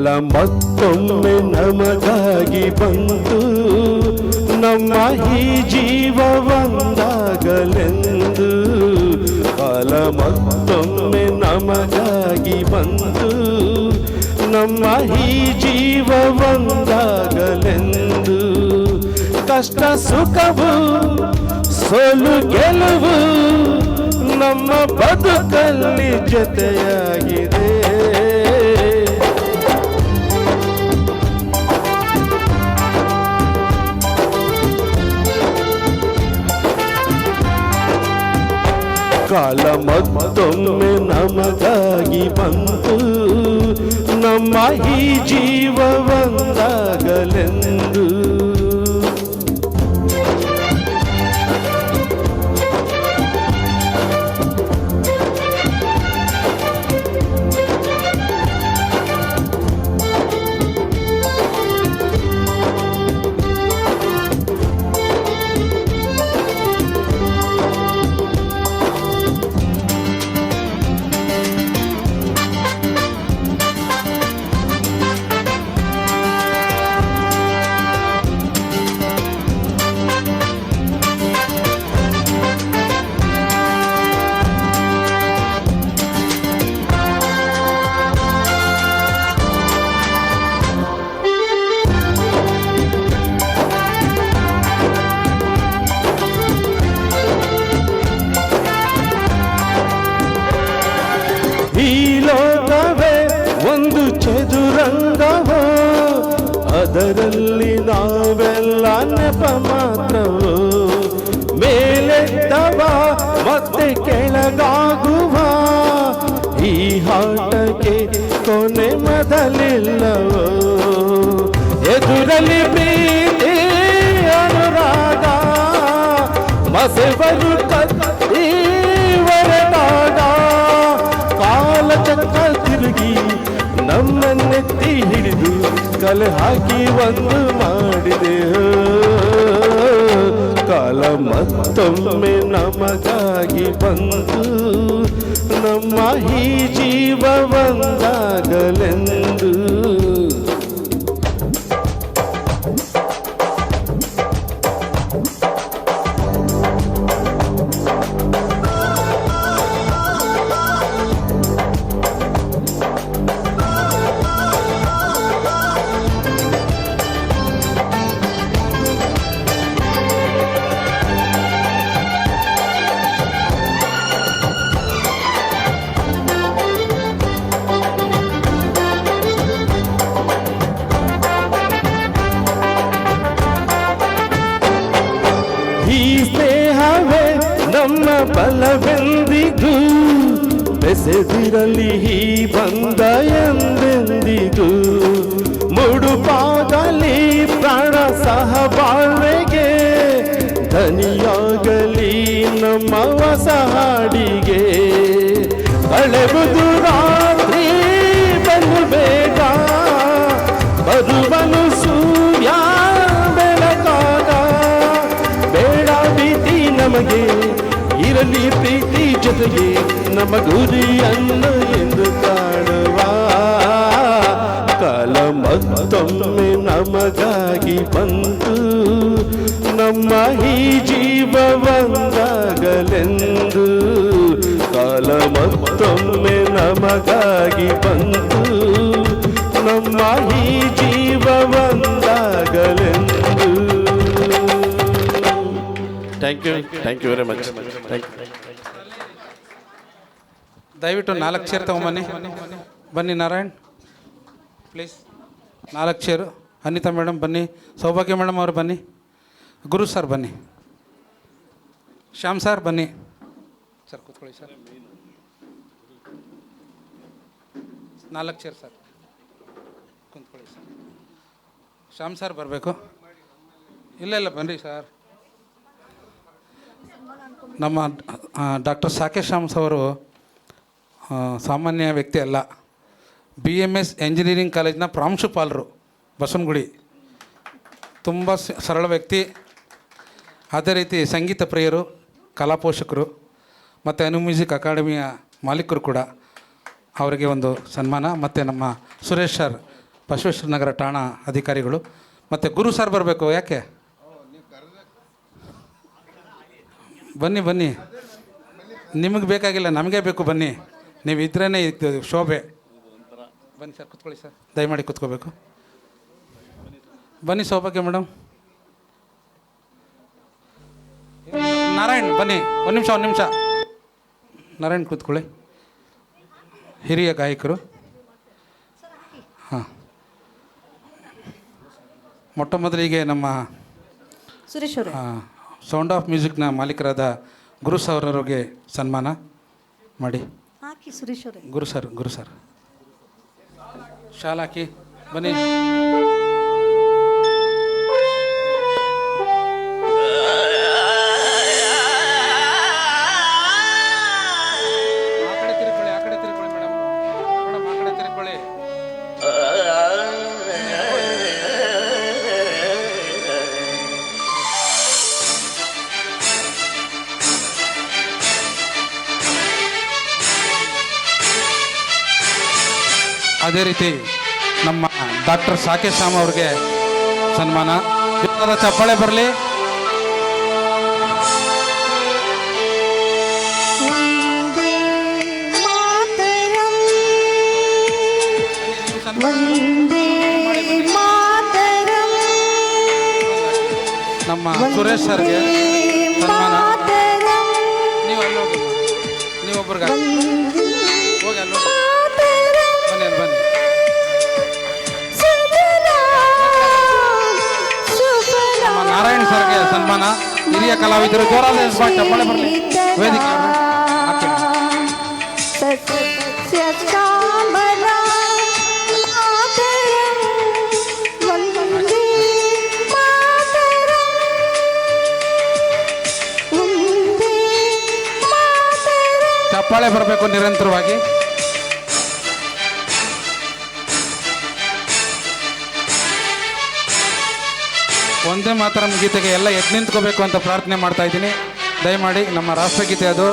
ಕಾಲ ಮತ್ತೊಮ್ಮೆ ನಮಗಾಗಿ ಬಂತು. ನಮ್ಮ ಈ ಜೀವ ಒಂದಾಗಲೆಂದು. ಕಾಲ ಮತ್ತೊಮ್ಮೆ ನಮಗಾಗಿ ಬಂತು. ನಮ್ಮ ಈ ಜೀವ ಒಂದಾಗಲೆಂದು. ಕಷ್ಟ ಸುಖವು, ಸೋಲು ಗೆಲುವು, ನಮ್ಮ ಬದುಕಲ್ಲಿ ಜೊತೆಯಾಗಿದೆ ಕಾಲ ಮತ್ತೊಮ್ಮೆ ನಮಗಾಗಿ ಬಂತು ನಮ್ಮ ಈ ಜೀವ ನಾವೆಲ್ಲ ಮಾತ್ರವು. ಮೇಲೆ ಮೇಲೆತ್ತವ ಮತ್ತೆ ಕೆಳಗಾಗುವ. ಈ ಹಾಟಕ್ಕೆ ಕೊನೆ ಮೊದಲಿಲ್ಲವೋ. ಎದುರಲ್ಲಿ ಪ್ರೀತಿ, ಅನುರಾಗ. ಮಸೆವರು ಕತ್ತಿ ಹೊರಟಾಗ ಕಾಲ ಚಕ್ರ ತಿರುಗಿ ನಮ್ಮನ್ನೆತ್ತಿ ಹಿಡಿದು ಕಲೆ ಹಾಕಿ ಒಂದು ಮಾಡಿದೆ. ಕಾಲ ಮತ್ತೊಮ್ಮೆ ನಮಗಾಗಿ ಬಂತು ನಮ್ಮ ಈ ಜೀವ ನಮ್ಮ ಬಲವೆಂದಿಗೂ ಬೆಸೆದಿರಲಿ ಬಂದ ಎಂದೆಂದಿಗೂ. ಮುಡುಪಾಗಲಿ ಪ್ರಾಣ ಸಹ ಬಾಳ್ವೆಗೆ ಧನಿಯಾಗಲಿ ನಮ್ಮ ಹೊಸ ಹಾಡಿಗೆ ಕಳೆಬುದು ರಾತ್ರಿ ಬಲು ಬೇಗ, ಬರುವನು ಸೂರ್ಯ ಬೆಳಕಾಗ. ಬೇಡ ಬೀತಿ ನಮಗೆ. ಇರಲಿ ಪ್ರೀತಿ ಜೊತೆಗೆ ನಮ್ಮ ಗುರಿಯನ್ನು ಎಂದು ಕಾಣುವ. ಕಾಲ ಮತ್ತೊಮ್ಮೆ ನಮಗಾಗಿ ಬಂತು. ನಮ್ಮ ಈ ಜೀವ ಒಂದಾಗಲೆಂದು ಕಾಲ ಮತ್ತೊಮ್ಮೆ ನಮಗಾಗಿ ಬಂತು. Thank you very much thank you ದಯವಿಟ್ಟು ನಾಲ್ಕು ಚೇರ್ ತಗೊಂಬನ್ನಿ. ಬನ್ನಿ ನಾರಾಯಣ್. ಪ್ಲೀಸ್ ನಾಲ್ಕು ಚೇರು ಅನಿತಾ ಮೇಡಮ್ ಬನ್ನಿ. ಸೌಭಾಗ್ಯ ಮೇಡಮ್ ಅವರು ಬನ್ನಿ. ಗುರು ಸರ್ ಬನ್ನಿ. ಶ್ಯಾಮ್ ಸರ್ ಬನ್ನಿ. ಸರ್ ಕೂತ್ಕೊಳ್ಳಿ ಸರ್ ನಾಲ್ಕು ಚೇರ್ ಸರ್ ಕೂತ್ಕೊಳ್ಳಿ ಸರ್ ಶ್ಯಾಮ್ ಸರ್ ಬರಬೇಕು. ಇಲ್ಲ ಇಲ್ಲ ಬನ್ನಿ ಸರ್ ನಮ್ಮ ಡಾಕ್ಟರ್ ಸಾಕೇಶ್ ಶಾಮ್ಸ್ ಅವರು ಸಾಮಾನ್ಯ ವ್ಯಕ್ತಿ ಅಲ್ಲ ಬಿ ಎಂ ಎಸ್ ಎಂಜಿನಿಯರಿಂಗ್ ಕಾಲೇಜಿನ ಪ್ರಾಂಶುಪಾಲರು, ಬಸವನಗುಡಿ. ತುಂಬ ಸರಳ ವ್ಯಕ್ತಿ. ಅದೇ ರೀತಿ ಸಂಗೀತ ಪ್ರಿಯರು ಕಲಾಪೋಷಕರು ಮತ್ತು ಅನು ಮ್ಯೂಸಿಕ್ ಅಕಾಡೆಮಿಯ ಮಾಲೀಕರು ಕೂಡ ಅವರಿಗೆ ಒಂದು ಸನ್ಮಾನ, ಮತ್ತು ನಮ್ಮ ಸುರೇಶ್ ಸರ್, ಬಸವೇಶ್ವರ ನಗರ ಠಾಣಾ ಅಧಿಕಾರಿಗಳು, ಮತ್ತು ಗುರು ಸರ್ ಬರಬೇಕು, ಯಾಕೆ? ಬನ್ನಿ ಬನ್ನಿ. ನಿಮಗೆ ಬೇಕಾಗಿಲ್ಲ ನಮಗೆ ಬೇಕು ಬನ್ನಿ. ನೀವು ಇದ್ರೇ ಇದು ಶೋಭೆ. ಬನ್ನಿ ಸರ್ ಕುತ್ಕೊಳ್ಳಿ ಸರ್. ದಯಮಾಡಿ ಕುತ್ಕೋಬೇಕು. ಬನ್ನಿ ಸೌಭಾಗ್ಯ ಮೇಡಮ್. ನಾರಾಯಣ್ ಬನ್ನಿ. ಒಂದು ನಿಮಿಷ ಒಂದು ನಿಮಿಷ. ನಾರಾಯಣ್ ಕೂತ್ಕೊಳ್ಳಿ. ಹಿರಿಯ ಗಾಯಕರು. ಹಾಂ. ಮೊಟ್ಟ ಮೊದಲಿಗೆ ನಮ್ಮ ಸುರೇಶ್ ಅವರೇ. ಸೌಂಡ್ ಆಫ್ ಮ್ಯೂಸಿಕ್ನ ಮಾಲೀಕರಾದ ಗುರು ಸರ್ ಸನ್ಮಾನ ಮಾಡಿ. ಹಾಕಿ ಸುರೇಶ್ ಗುರು ಸರ್ ಗುರು ಸರ್. ಶಾಲಾಕಿ ಬನ್ನಿ. ಅದೇ ರೀತಿ ನಮ್ಮ ಡಾಕ್ಟರ್ ಸಾಕೇಶ್ ಶಾಮ್ ಅವ್ರಿಗೆ ಸನ್ಮಾನ. ಚಪ್ಪಾಳೆ ಬರಲಿ. ನಮ್ಮ ಸುರೇಶ್ ಸರ್ಗೆ ಸನ್ಮಾನ. ನೀವೊಬ್ಬರಿಗೆ ಸರ್ಗೆ ಸನ್ಮಾನ. ಹಿರಿಯ ಕಲಾವಿದರು ಜೋರಾದ ಚಪ್ಪಾಳೆ ಬರಲಿ. ವೇದಿಕೆ ಚಪ್ಪಾಳೆ ಬರಬೇಕು ನಿರಂತರವಾಗಿ. ಒಂದೇ ಮಾತರಂ ಗೀತೆಗೆ ಎಲ್ಲ ಎದ್ದು ನಿಂತ್ಕೋಬೇಕು ಅಂತ ಪ್ರಾರ್ಥನೆ ಮಾಡ್ತಾ ಇದ್ದೀನಿ. ದಯಮಾಡಿ ನಮ್ಮ ರಾಷ್ಟ್ರಗೀತೆ ಅದು.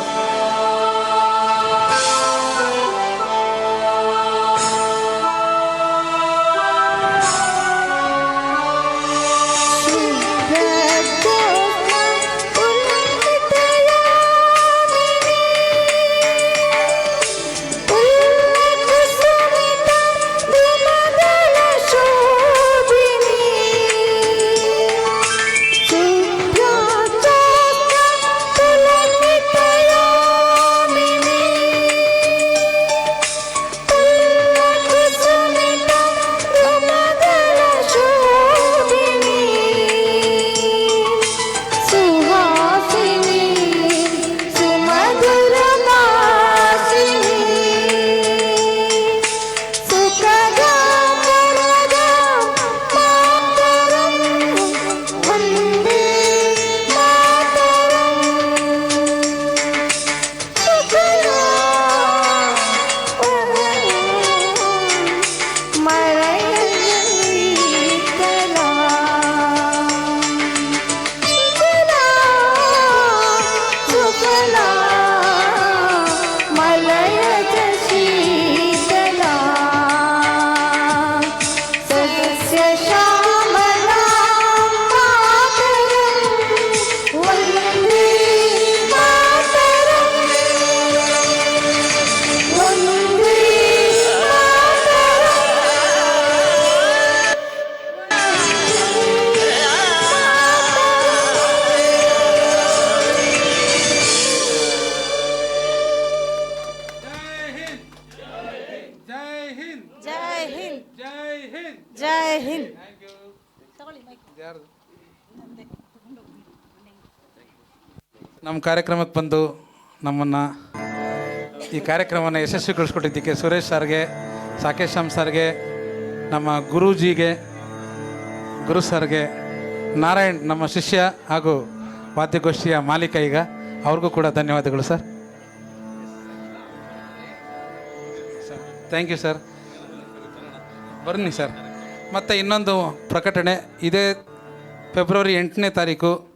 না ಹಿಂದ್. ಜೈ ಹಿಂದ್. ಜೈ ಹಿಂದ್. ಜೈ ಹಿಂದ್. ನಮ್ಮ ಕಾರ್ಯಕ್ರಮಕ್ಕೆ ಬಂದು ನಮ್ಮನ್ನು ಈ ಕಾರ್ಯಕ್ರಮವನ್ನು ಯಶಸ್ವಿಗೊಳಿಸ್ಕೊಟ್ಟಿದ್ದಕ್ಕೆ ಸುರೇಶ್ ಸರ್ಗೆ ಸಾಕೇಶ್ ಶಾಮ್ ಸರ್ಗೆ ನಮ್ಮ ಗುರೂಜಿಗೆ ಗುರು ಸರ್ಗೆ ನಾರಾಯಣ್ ನಮ್ಮ ಶಿಷ್ಯ ಹಾಗೂ ವಾದ್ಯಗೋಷ್ಠಿಯ ಮಾಲೀಕ ಈಗ. ಅವ್ರಿಗೂ ಕೂಡ ಧನ್ಯವಾದಗಳು ಸರ್. ಥ್ಯಾಂಕ್ ಯು ಸರ್ ಬನ್ನಿ ಸರ್. ಮತ್ತು ಇನ್ನೊಂದು ಪ್ರಕಟಣೆ. ಇದೇ ಫೆಬ್ರವರಿ ಎಂಟನೇ ತಾರೀಕು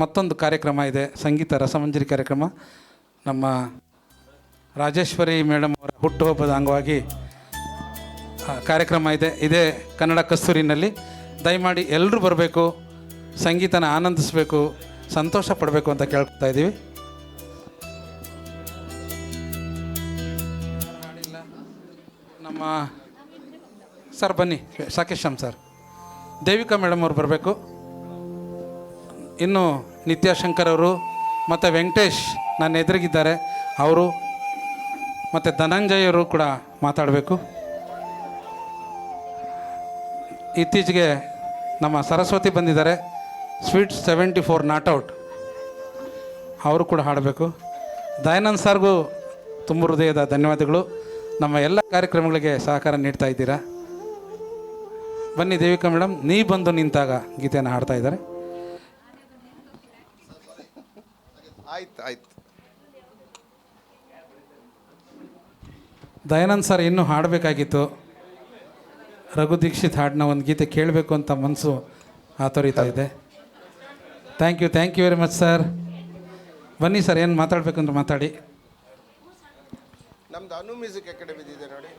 ಮತ್ತೊಂದು ಕಾರ್ಯಕ್ರಮ ಇದೆ. ಸಂಗೀತ ರಸಮಂಜರಿ ಕಾರ್ಯಕ್ರಮ. ನಮ್ಮ ರಾಜೇಶ್ವರಿ ಮೇಡಮ್ ಅವರ ಹುಟ್ಟುಹಬ್ಬದ ಅಂಗವಾಗಿ ಕಾರ್ಯಕ್ರಮ ಇದೆ. ಇದೇ ಕನ್ನಡ ಕಸ್ತೂರಿನಲ್ಲಿ. ದಯಮಾಡಿ ಎಲ್ಲರೂ ಬರಬೇಕು. ಸಂಗೀತನ ಆನಂದಿಸಬೇಕು. ಸಂತೋಷ ಪಡಬೇಕು ಅಂತ ಕೇಳ್ಕೊತಾ ಇದ್ದೀವಿ. ನಮ್ಮ ಸರ್, ಬನ್ನಿ. ಸಾಕೇಶ್ ಸರ್. ದೇವಿಕಾ ಮೇಡಮ್ ಅವ್ರು ಬರಬೇಕು. ಇನ್ನು ನಿತ್ಯಾಶಂಕರ್ ಅವರು ಮತ್ತು ವೆಂಕಟೇಶ್ ನನ್ನ ಎದುರಿಗಿದ್ದಾರೆ. ಅವರು ಮತ್ತು ಧನಂಜಯ್ ಅವರು ಕೂಡ ಮಾತಾಡಬೇಕು. ಇತ್ತೀಚೆಗೆ ನಮ್ಮ ಸರಸ್ವತಿ ಬಂದಿದ್ದಾರೆ. Sweet seventy four not out. ಅವರು ಕೂಡ ಹಾಡಬೇಕು. ದಯಾನಂದ್ ಸರ್ಗೂ ತುಂಬ ಹೃದಯದ ಧನ್ಯವಾದಗಳು. ನಮ್ಮ ಎಲ್ಲ ಕಾರ್ಯಕ್ರಮಗಳಿಗೆ ಸಹಕಾರ ನೀಡ್ತಾ ಇದ್ದೀರಾ. ಬನ್ನಿ ದೇವಿಕಾ ಮೇಡಮ್ ನೀ ಬಂದು ನಿಂತಾಗ ಗೀತೆಯನ್ನು ಹಾಡ್ತಾ ಇದ್ದಾರೆ. ಆಯ್ತು ಆಯ್ತು. ದಯಾನಂದ್ ಸರ್ ಇನ್ನೂ ಹಾಡಬೇಕಾಗಿತ್ತು. ರಘು ದೀಕ್ಷಿತ್ ಹಾಡನ್ನ ಒಂದು ಗೀತೆ ಕೇಳಬೇಕು ಅಂತ ಮನಸ್ಸು ಆತೊರಿತಾ ಇದೆ. Thank you thank you very much sir ಬನ್ನಿ ಸರ್ ಏನು ಮಾತಾಡಬೇಕಂದ್ರೆ ಮಾತಾಡಿ. ನಮ್ದು ಅನು ಮ್ಯೂಸಿಕ್ ಅಕಾಡೆಮಿ ಇದೆ ನೋಡಿ.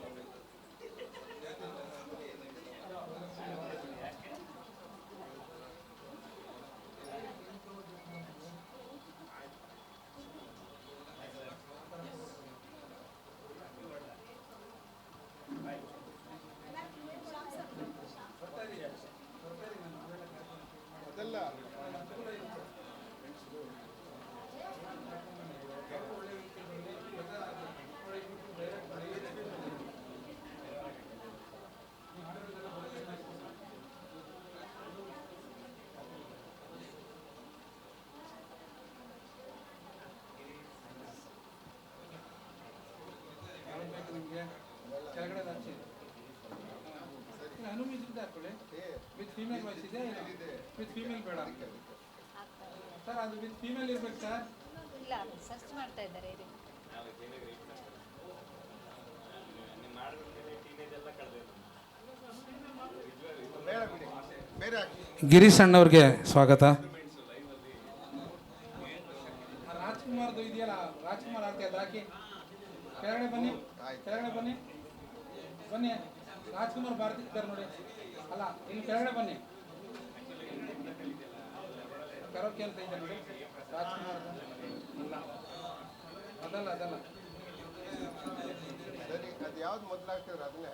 ಸರ್ ಅದು ವಿತ್ ಫೀಮೇಲ್ ಇರ್ಬೇಕು ಸರ್ ಇಲ್ಲ ಸರ್ಚ್ ಮಾಡ್ತಾ ಇದ್ದಾರೆ. ಬೇಡ ಬಿಡಿ ಹಾಕಿ ಗಿರೀಶ್ ಅಣ್ಣವ್ರಿಗೆ ಸ್ವಾಗತ. ರಾಜ್ಕುಮಾರ್ದು ಇದೆಯಲ್ಲ ರಾಜ್ಕುಮಾರ್ ಆಗ್ತಾ ಇದ್ದಾರೆ ಹಾಕಿ ಕೆಳಗಡೆ ಬನ್ನಿ ಕೆಳಗಡೆ ಬನ್ನಿ. ಬನ್ನಿ. ರಾಜ್ಕುಮಾರ್ ಭಾರತಿ ಇದ್ದಾರೆ ನೋಡಿ. ಅಲ್ಲ ಇಲ್ಲಿ ಕೆಳಗಡೆ ಬನ್ನಿ. ಕರೋಕೆ ಅಂತ ಇದೆ ನೋಡಿ. ರಾಜ್ಕುಮಾರ್ ಅಲ್ಲ. ಅದಲ್ಲ ಅದಲ್ಲ. ಸರಿ ಅದು ಯಾವ್ದು ಮೊದಲಾಗ್ತಿದ್ರೆ ಅದನ್ನೇ?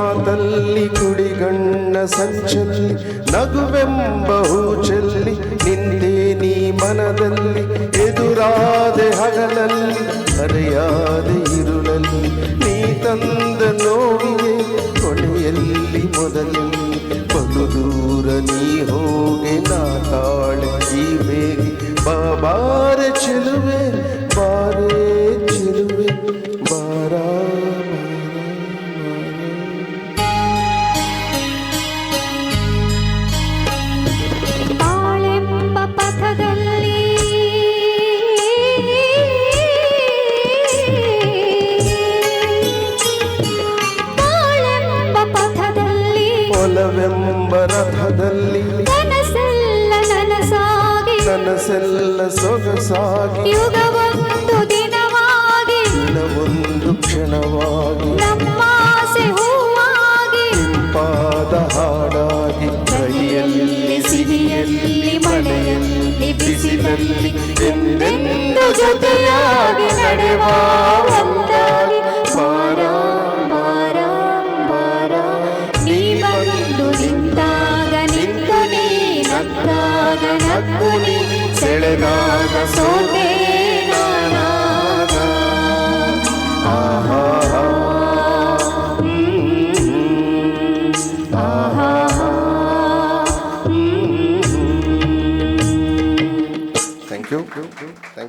ಮಾತಲ್ಲಿ ಕುಡಿಗಣ್ಣ ಸಂಚಲ್ಲಿ ನಗುವೆಂಬಹು ಚೆಲ್ಲಿ ಹಿಂದೆ ನೀ ಮನದಲ್ಲಿ, ಎದುರಾದೆ ಹಗಲಲ್ಲಿ, ಅರೆಯಾದೆ ಇರುಳಲ್ಲಿ, ನೀ ತಂದ ನೋವಿಗೆ ಕೊನೆಯಲ್ಲಿ ಮೊದಲಲ್ಲಿ, ಬಹು ದೂರ ನೀ ಹೋಗೆ ನಾ ತಾಳೆ, ಈ ಬೇಗೆ ಬಾಬಾರೆ ಚೆಲುವೆ ಸೊಗಸಾಗಿ ಯುಗವೊಂದು ದಿನವಾಗಿ ದಿನವೊಂದು ಕ್ಷಣವಾಗಿ ನಮ್ಮಾಸೆ ಹೂವಾಗಿ ಪಾದ ಹಾಡಾಗಿ ಕೈಯಲ್ಲಿ ಸಿಹಿಯಲ್ಲಿ ಮನೆಯಲ್ಲಿ ಬಿಸಿಲಲ್ಲಿ ಎಂದೆಂದು ಜೊತೆಯಾಗಿ ನಡೆವ ನಿಂತು ನೀ